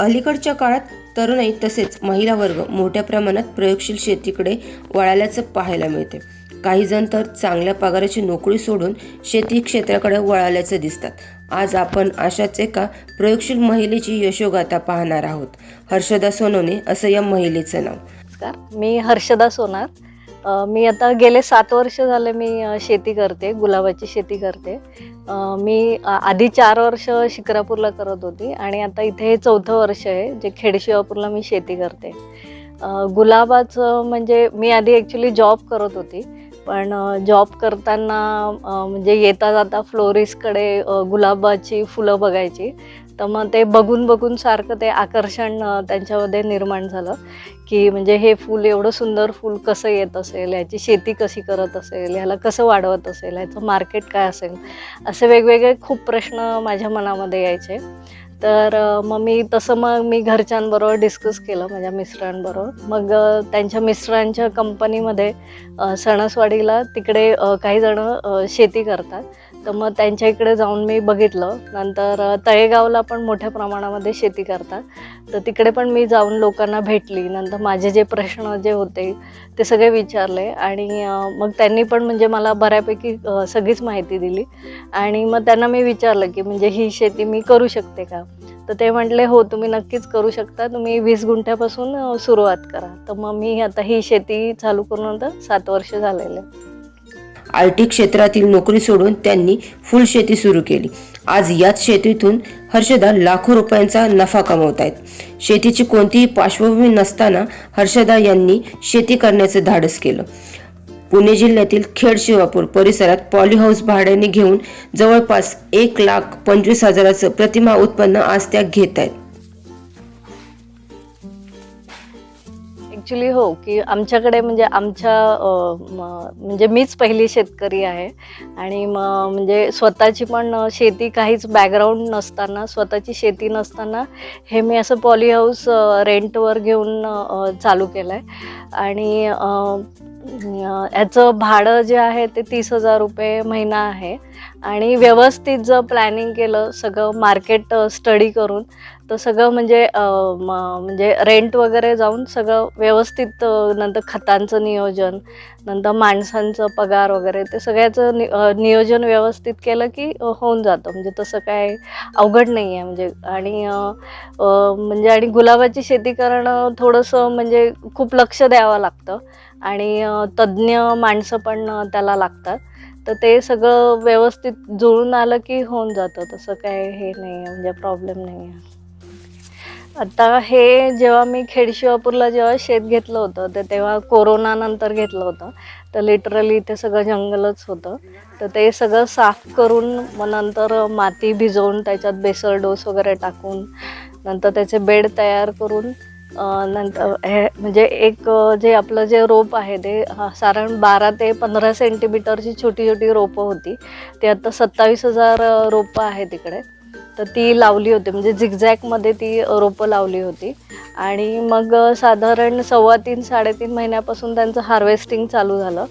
अलीकडच्या काळात तरुणाई तसेच महिला वर्ग मोठ्या प्रमाणात प्रयोगशील शेतीकडे वळाल्याचं पाहायला मिळते. काही जण तर चांगल्या पगाराची नोकरी सोडून शेती क्षेत्राकडे वळाल्याचं दिसतात. आज आपण अशाच एका प्रयोगशील महिलेची यशोगाथा पाहणार आहोत. हर्षदा सोनवणे असं या महिलेचं नाव. नमस्कार मी हर्षदा सोनार. मी आता गेले सात वर्ष झाले मी शेती करते गुलाबाची शेती करते. मी आधी चार वर्ष शिक्रापूरला करत होती आणि आता इथे हे चौथं वर्ष आहे जे खेडशिवापूरला मी शेती करते. गुलाबाचं म्हणजे मी आधी ॲक्च्युली जॉब करत होती पण जॉब करताना म्हणजे येता जाता फ्लोरिसकडे गुलाबाची फुलं बघायची. तर मग ते बघून बघून सारखं ते आकर्षण त्यांच्यामध्ये निर्माण झालं की म्हणजे हे फूल एवढं सुंदर फूल कसं येत असेल याची शेती कशी करत असेल ह्याला कसं वाढवत असेल ह्याचं मार्केट काय असेल असे वेगवेगळे खूप प्रश्न माझ्या मनामध्ये यायचे. तर मग मी तसं मग मी घरच्यांबरोबर डिस्कस केलं माझ्या मिस्टरांबरोबर. मग त्यांच्या मिस्टरांच्या कंपनीमध्ये सणसवाडीला तिकडे काही जणं शेती करतात. तर मग त्यांच्या इकडे जाऊन मी बघितलं. नंतर तळेगावला पण मोठ्या प्रमाणामध्ये शेती करतात. तर तिकडे पण मी जाऊन लोकांना भेटली. नंतर माझे जे प्रश्न जे होते ते सगळे विचारले. आणि मग त्यांनी पण म्हणजे मला बऱ्यापैकी सगळीच माहिती दिली. आणि मग त्यांना मी विचारलं की म्हणजे ही शेती मी करू शकते का? तर ते म्हटले हो तुम्ही नक्कीच करू शकता. तुम्ही वीस गुंठ्यापासून सुरुवात करा. तर मग मी आता ही शेती चालू करून आता सात वर्ष झालेले. आय टी क्षेत्रातील नोकरी सोडून त्यांनी फुल शेती सुरू केली. आज याच शेतीतून हर्षदा लाखो रुपयांचा नफा कमवत आहेत शेतीची कोणतीही पार्श्वभूमी नसताना हर्षदा यांनी शेती करण्याचं धाडस केलं. पुणे जिल्ह्यातील खेड शिवापूर परिसरात पॉली हाऊस भाड्याने घेऊन जवळपास एक लाख पंचवीस हजाराचं प्रतिमा उत्पन्न आज त्या घेत आहेत. ॲक्च्युली हो की आमच्याकडे म्हणजे आमच्या म्हणजे मीच पहिली शेतकरी आहे. आणि मग म्हणजे स्वतःची पण शेती काहीच बॅकग्राऊंड नसताना स्वतःची शेती नसताना हे मी असं पॉली हाऊस रेंटवर घेऊन चालू केलं आहे आणि याचं भाडं जे आहे ते तीस हजार रुपये महिना आहे. आणि व्यवस्थित जर प्लॅनिंग केलं सगळं मार्केट स्टडी करून तर सगळं म्हणजे म्हणजे रेंट वगैरे जाऊन सगळं व्यवस्थित नंतर खतांचं नियोजन नंतर माणसांचं पगार वगैरे ते सगळ्याचं नि नियोजन व्यवस्थित केलं की होऊन जातं. म्हणजे तसं काय अवघड नाही आहे म्हणजे आणि म्हणजे आणि गुलाबाची शेती करणं थोडंसं म्हणजे खूप लक्ष द्यावं लागतं. आणि तज्ज्ञ माणसं पण त्याला लागतात. तर ते सगळं व्यवस्थित जुळून आलं की होऊन जातं. तसं काय हे नाही आहे म्हणजे प्रॉब्लेम नाही आहे आता हे जेव्हा मी खेडशिवापूरला जेव्हा शेत घेतलं होतं तर तेव्हा कोरोना नंतर घेतलं होतं. तर लिटरली इथे सगळं जंगलच होतं. तर ते सगळं साफ करून मग नंतर माती भिजवून त्याच्यात बेसर डोस वगैरे टाकून नंतर त्याचे बेड तयार करून नंतर हे म्हणजे एक जे आपलं जे रोप आहे ते साधारण बारा ते पंधरा सेंटीमीटरची छोटी छोटी रोपं होती. ते आता सत्तावीस हजार रोपं आहे तिकडे. तर ती लावली होती. म्हणजे झिगझॅकमध्ये ती रोपं लावली होती. आणि मग साधारण सव्वा तीन साडेतीन महिन्यापासून त्यांचं हार्वेस्टिंग चालू झालं.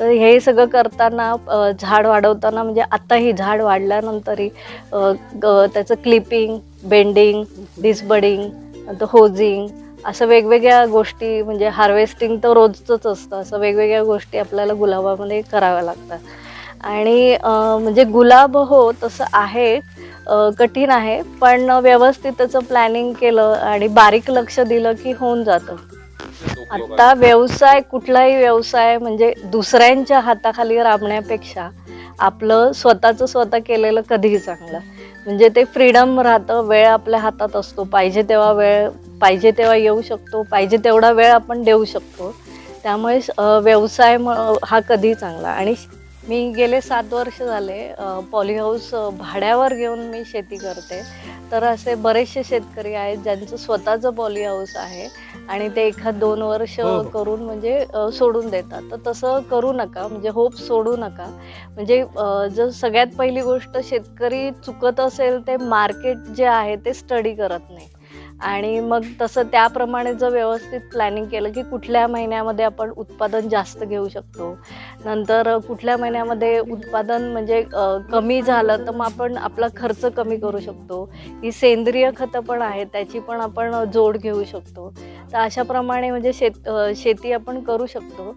तर हे सगळं करताना झाड वाढवताना म्हणजे आत्ताही झाड वाढल्यानंतरही त्याचं क्लिपिंग बेंडिंग डिसबडिंग नंतर होजिंग असं वेगवेगळ्या गोष्टी म्हणजे हार्वेस्टिंग तर रोजचंच असतं. असं वेगवेगळ्या गोष्टी आपल्याला गुलाबामध्ये कराव्या लागतात. आणि म्हणजे गुलाब हो तसं आहे. कठीण आहे पण व्यवस्थित त्याचं प्लॅनिंग केलं आणि बारीक लक्ष दिलं की होऊन जातं. आत्ता व्यवसाय कुठलाही व्यवसाय म्हणजे दुसऱ्यांच्या हाताखाली राबण्यापेक्षा आपलं स्वतःचं स्वतः केलेलं कधीही चांगलं. म्हणजे ते फ्रीडम राहतं वेळ आपल्या हातात असतो. पाहिजे तेव्हा वेळ पाहिजे तेव्हा येऊ शकतो पाहिजे तेवढा वेळ आपण देऊ शकतो. त्यामुळे व्यवसाय हा कधीही चांगला. आणि मी गेले सात वर्ष झाले पॉली हाऊस भाड्यावर घेऊन मी शेती करते. तर असे बरेचसे शेतकरी आहेत ज्यांचं स्वतःचं पॉली हाऊस आहे आणि ते एखाद दोन वर्ष करून म्हणजे सोडून देतात. तर तसं करू नका म्हणजे होप सोडू नका. म्हणजे जर सगळ्यात पहिली गोष्ट शेतकरी चुकत असेल ते मार्केट जे आहे ते स्टडी करत नाही. आणि मग तसं त्याप्रमाणे जर व्यवस्थित प्लॅनिंग केलं की कुठल्या महिन्यामध्ये आपण उत्पादन जास्त घेऊ शकतो. नंतर कुठल्या महिन्यामध्ये उत्पादन म्हणजे कमी झालं तर मग आपण आपला खर्च कमी करू शकतो. ही सेंद्रिय खतं पण आहेत त्याची पण आपण जोड घेऊ शकतो. तर अशाप्रमाणे म्हणजे शेत शेती आपण करू शकतो.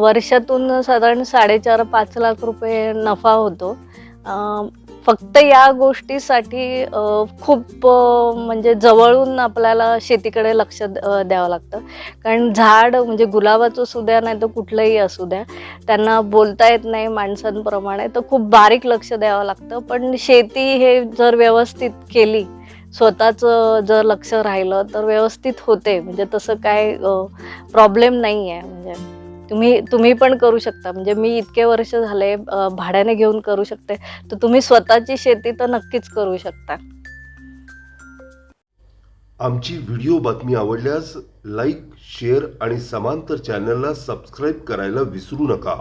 वर्षातून साधारण साडेचार पाच लाख रुपये नफा होतो. फक्त या गोष्टीसाठी खूप म्हणजे जवळून आपल्याला शेतीकडे लक्ष द्यावं लागतं. कारण झाड म्हणजे गुलाबाचं असू द्या नाही तर कुठलंही असू द्या त्यांना बोलता येत नाही माणसांप्रमाणे तर खूप बारीक लक्ष द्यावं लागतं. पण शेती हे जर व्यवस्थित केली स्वतःचं जर लक्ष राहिलं तर व्यवस्थित होते. म्हणजे तसं काय प्रॉब्लेम नाही आहे म्हणजे तुम्ही तुम्ही पण करू शकता. म्हणजे मी इतके वर्ष झाले भाड्याने घेऊन करू शकते. तर तुम्ही स्वतःची शेती तर नक्कीच करू शकता. आमची व्हिडिओ बातमी आवडल्यास लाईक शेअर आणि समांतर चॅनलला सबस्क्राईब करायला विसरू नका.